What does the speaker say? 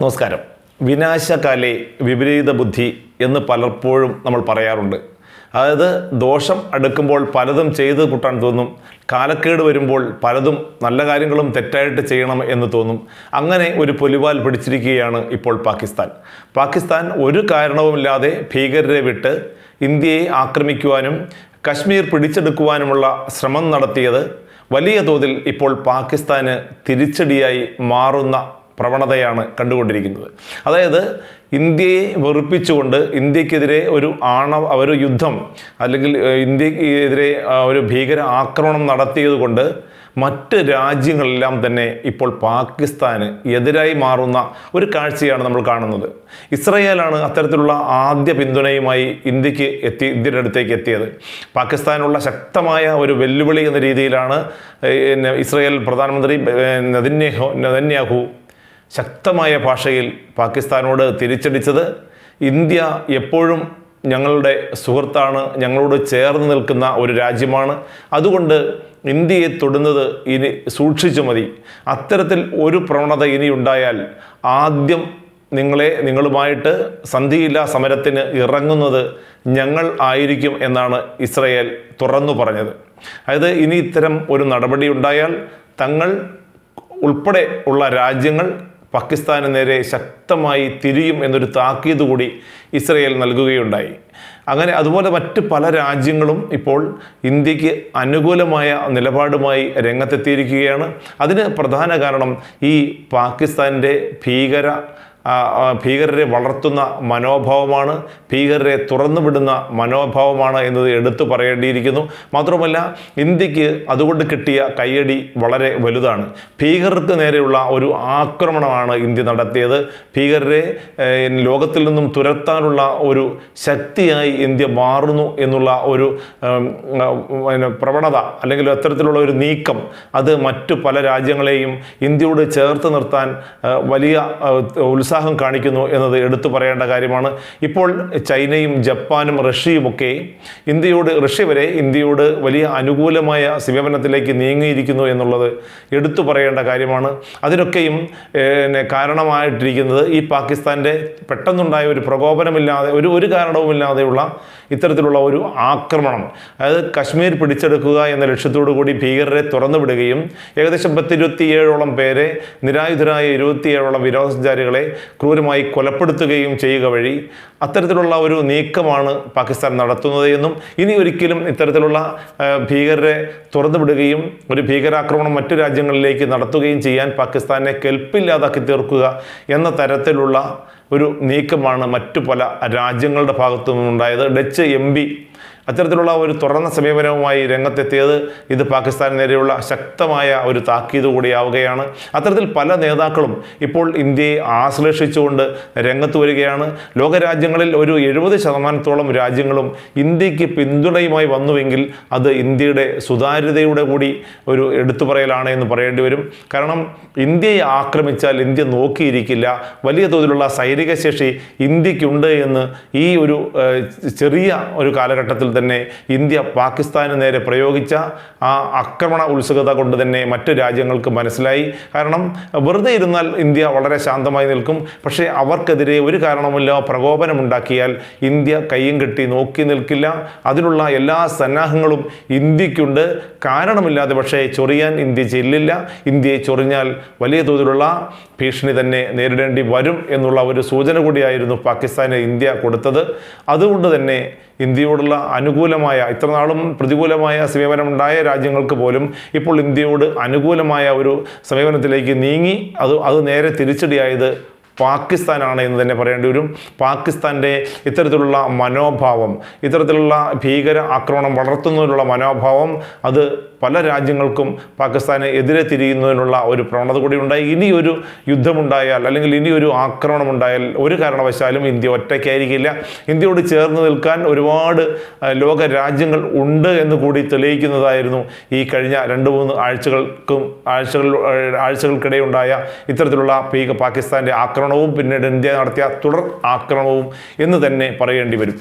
നമസ്കാരം. വിനാശകാലെ വിപരീത ബുദ്ധി എന്ന് പലപ്പോഴും നമ്മൾ പറയാറുണ്ട്. അതായത് ദോഷം അടുക്കുമ്പോൾ പലതും ചെയ്ത് കൂട്ടാൻ തോന്നും. കാലക്കേട് വരുമ്പോൾ പലതും നല്ല കാര്യങ്ങളും തെറ്റായിട്ട് ചെയ്യണം എന്ന് തോന്നും. അങ്ങനെ ഒരു പൊലിവാൽ പിടിച്ചിരിക്കുകയാണ് ഇപ്പോൾ പാകിസ്ഥാൻ. പാകിസ്ഥാൻ ഒരു കാരണവുമില്ലാതെ ഭീകരരെ വിട്ട് ഇന്ത്യയെ ആക്രമിക്കുവാനും കശ്മീർ പിടിച്ചെടുക്കുവാനുമുള്ള ശ്രമം നടത്തിയത് വലിയ തോതിൽ ഇപ്പോൾ പാകിസ്ഥാന് തിരിച്ചടിയായി മാറുന്ന പ്രവണതയാണ് കണ്ടുകൊണ്ടിരിക്കുന്നത്. അതായത് ഇന്ത്യയെ വെറുപ്പിച്ചുകൊണ്ട് ഇന്ത്യക്കെതിരെ ഒരു ആണവ ഒരു യുദ്ധം അല്ലെങ്കിൽ ഇന്ത്യക്കെതിരെ ഒരു ഭീകര ആക്രമണം നടത്തിയതുകൊണ്ട് മറ്റ് രാജ്യങ്ങളെല്ലാം തന്നെ ഇപ്പോൾ പാകിസ്ഥാന് എതിരായി മാറുന്ന ഒരു കാഴ്ചയാണ് നമ്മൾ കാണുന്നത്. ഇസ്രയേലാണ് അത്തരത്തിലുള്ള ആദ്യ പിന്തുണയുമായി ഇന്ത്യയ്ക്ക് എത്തി ഇന്ത്യയുടെ അടുത്തേക്ക് എത്തിയത്. പാകിസ്ഥാനുള്ള ശക്തമായ ഒരു വെല്ലുവിളി എന്ന രീതിയിലാണ് ഇസ്രയേൽ പ്രധാനമന്ത്രി നദന്യാഹു നെതന്യാഹു ശക്തമായ ഭാഷയിൽ പാകിസ്ഥാനോട് തിരിച്ചടിച്ചത് ഇന്ത്യ എപ്പോഴും ഞങ്ങളുടെ സുഹൃത്താണ് ഞങ്ങളോട് ചേർന്ന് നിൽക്കുന്ന ഒരു രാജ്യമാണ്. അതുകൊണ്ട് ഇന്ത്യയെ തൊടുന്നത് ഇനി സൂക്ഷിച്ചു മതി. അത്തരത്തിൽ ഒരു പ്രവണത ഇനി ഉണ്ടായാൽ ആദ്യം നിങ്ങളെ നിങ്ങളുമായിട്ട് സന്ധിയില്ലാ സമരത്തിന് ഇറങ്ങുന്നത് ഞങ്ങൾ ആയിരിക്കും എന്നാണ് ഇസ്രയേൽ തുറന്നു പറഞ്ഞത്. അതായത് ഇനി ഇത്തരം ഒരു നടപടി ഉണ്ടായാൽ തങ്ങൾ ഉൾപ്പെടെ ഉള്ള രാജ്യങ്ങൾ പാകിസ്ഥാന് നേരെ ശക്തമായി തിരിയും എന്നൊരു താക്കീത് കൂടി ഇസ്രയേൽ നൽകുകയുണ്ടായി. അങ്ങനെ അതുപോലെ മറ്റ് പല രാജ്യങ്ങളും ഇപ്പോൾ ഇന്ത്യയ്ക്ക് അനുകൂലമായ നിലപാടുമായി രംഗത്തെത്തിയിരിക്കുകയാണ്. അതിന് പ്രധാന കാരണം ഈ പാകിസ്ഥാന്റെ ഭീകര ഭീകരരെ വളർത്തുന്ന മനോഭാവമാണ് ഭീകരരെ തുറന്നുവിടുന്ന മനോഭാവമാണ് എന്നത് എടുത്തു പറയേണ്ടിയിരിക്കുന്നു. മാത്രമല്ല ഇന്ത്യയ്ക്ക് അതുകൊണ്ട് കിട്ടിയ കയ്യടി വളരെ വലുതാണ്. ഭീകരർക്ക് നേരെയുള്ള ഒരു ആക്രമണമാണ് ഇന്ത്യ നടത്തിയത്. ഭീകരരെ ലോകത്തിൽ നിന്നും തുരത്താനുള്ള ഒരു ശക്തിയായി ഇന്ത്യ മാറുന്നു എന്നുള്ള ഒരു പ്രവണത അല്ലെങ്കിൽ അത്തരത്തിലുള്ള ഒരു നീക്കം അത് മറ്റു പല രാജ്യങ്ങളെയും ഇന്ത്യയോട് ചേർത്ത് നിർത്താൻ വലിയ ആ, ഉത്സാഹം കാണിക്കുന്നു എന്നത് എടുത്തു പറയേണ്ട കാര്യമാണ്. ഇപ്പോൾ ചൈനയും ജപ്പാനും റഷ്യയുമൊക്കെ ഇന്ത്യയോട് റഷ്യ വരെ ഇന്ത്യയോട് വലിയ അനുകൂലമായ സമീപനത്തിലേക്ക് നീങ്ങിയിരിക്കുന്നു എന്നുള്ളത് എടുത്തു പറയേണ്ട കാര്യമാണ്. അതിനൊക്കെയും പിന്നെ കാരണമായിട്ടിരിക്കുന്നത് ഈ പാകിസ്ഥാന്റെ പെട്ടെന്നുണ്ടായ ഒരു പ്രകോപനമില്ലാതെ ഒരു ഒരു കാരണവുമില്ലാതെയുള്ള ഇത്തരത്തിലുള്ള ഒരു ആക്രമണം. അതായത് കശ്മീർ പിടിച്ചെടുക്കുക എന്ന ലക്ഷ്യത്തോടു കൂടി ഭീകരരെ തുറന്നുവിടുകയും ഏകദേശം പത്തിരുപത്തിയേഴോളം പേരെ നിരായുധരായ ഇരുപത്തിയേഴോളം വിനോദസഞ്ചാരികളെ ക്രൂരമായി കൊലപ്പെടുത്തുകയും ചെയ്യുക വഴി അത്തരത്തിലുള്ള ഒരു നീക്കമാണ് പാകിസ്ഥാൻ നടത്തുന്നത് എന്നും ഇനി ഒരിക്കലും ഇത്തരത്തിലുള്ള ഭീകരരെ തുറന്നുവിടുകയും ഒരു ഭീകരാക്രമണം മറ്റു രാജ്യങ്ങളിലേക്ക് നടത്തുകയും ചെയ്യാൻ പാകിസ്ഥാനെ കെൽപ്പില്ലാതാക്കി തീർക്കുക എന്ന തരത്തിലുള്ള ഒരു നീക്കമാണ് മറ്റു പല രാജ്യങ്ങളുടെ ഭാഗത്തു നിന്നുണ്ടായത് ഡച്ച് എം അത്തരത്തിലുള്ള ഒരു തുറന്ന സമീപനവുമായി രംഗത്തെത്തിയത് ഇത് പാകിസ്ഥാന് നേരെയുള്ള ശക്തമായ ഒരു താക്കീത് കൂടിയാവുകയാണ്. അത്തരത്തിൽ പല നേതാക്കളും ഇപ്പോൾ ഇന്ത്യയെ ആശ്ലേഷിച്ചുകൊണ്ട് രംഗത്ത് വരികയാണ്. ലോകരാജ്യങ്ങളിൽ ഒരു എഴുപത് ശതമാനത്തോളം രാജ്യങ്ങളും ഇന്ത്യയ്ക്ക് പിന്തുണയുമായി വന്നുവെങ്കിൽ അത് ഇന്ത്യയുടെ സുതാര്യതയുടെ കൂടി ഒരു എടുത്തു പറയലാണ് എന്ന് പറയേണ്ടി വരും. കാരണം ഇന്ത്യയെ ആക്രമിച്ചാൽ ഇന്ത്യ നോക്കിയിരിക്കില്ല. വലിയ തോതിലുള്ള സൈനിക ശേഷി ഇന്ത്യക്കുണ്ട് എന്ന് ഈ ഒരു ചെറിയ ഒരു കാലഘട്ടത്തിൽ തന്നെ ഇന്ത്യ പാകിസ്ഥാന് നേരെ പ്രയോഗിച്ച ആ ആക്രമണ ഉത്സുകത കൊണ്ട് തന്നെ മറ്റ് രാജ്യങ്ങൾക്ക് മനസ്സിലായി. കാരണം വെറുതെ ഇരുന്നാൽ ഇന്ത്യ വളരെ ശാന്തമായി നിൽക്കും. പക്ഷേ അവർക്കെതിരെ ഒരു കാരണവുമില്ല. പ്രകോപനമുണ്ടാക്കിയാൽ ഇന്ത്യ കയ്യും കെട്ടി നോക്കി നിൽക്കില്ല. അതിനുള്ള എല്ലാ സന്നാഹങ്ങളും ഇന്ത്യക്കുണ്ട്. കാരണമില്ലാതെ പക്ഷേ ചൊറിയാൻ ഇന്ത്യ ചെല്ലില്ല. ഇന്ത്യയെ ചൊറിഞ്ഞാൽ വലിയ തോതിലുള്ള ഭീഷണി തന്നെ നേരിടേണ്ടി വരും എന്നുള്ള ഒരു സൂചന കൂടിയായിരുന്നു പാകിസ്ഥാന് ഇന്ത്യ കൊടുത്തത്. അതുകൊണ്ട് തന്നെ ഇന്ത്യയോടുള്ള അനുകൂലമായ ഇത്ര നാളും പ്രതികൂലമായ സമീപനമുണ്ടായ രാജ്യങ്ങൾക്ക് പോലും ഇപ്പോൾ ഇന്ത്യയോട് അനുകൂലമായ ഒരു സമീപനത്തിലേക്ക് നീങ്ങി അത് അത് നേരെ തിരിച്ചടിയായത് പാകിസ്ഥാനാണ് എന്ന് തന്നെ പറയേണ്ടി വരും. പാകിസ്ഥാന്റെ ഇത്തരത്തിലുള്ള മനോഭാവം ഇത്തരത്തിലുള്ള ഭീകര ആക്രമണം വളർത്തുന്നതിനുള്ള മനോഭാവം അത് പല രാജ്യങ്ങൾക്കും പാകിസ്ഥാന് എതിരെ തിരിയുന്നതിനുള്ള ഒരു പ്രവണത കൂടി ഉണ്ടായി. ഇനി ഒരു യുദ്ധമുണ്ടായാൽ അല്ലെങ്കിൽ ഇനി ഒരു ആക്രമണം ഉണ്ടായാൽ ഒരു കാരണവശാലും ഇന്ത്യ ഒറ്റയ്ക്കായിരിക്കില്ല. ഇന്ത്യയോട് ചേർന്ന് നിൽക്കാൻ ഒരുപാട് ലോക രാജ്യങ്ങൾ ഉണ്ട് എന്ന് കൂടി തെളിയിക്കുന്നതായിരുന്നു ഈ കഴിഞ്ഞ രണ്ട് മൂന്ന് ആഴ്ചകൾക്കും ആഴ്ചകൾ ആഴ്ചകൾക്കിടെ ഉണ്ടായ ഇത്തരത്തിലുള്ള പാകിസ്ഥാന്റെ പാകിസ്ഥാന്റെ ആക്രമണവും പിന്നീട് ഇന്ത്യ നടത്തിയ തുടർ ആക്രമണവും എന്ന് തന്നെ പറയേണ്ടി വരും.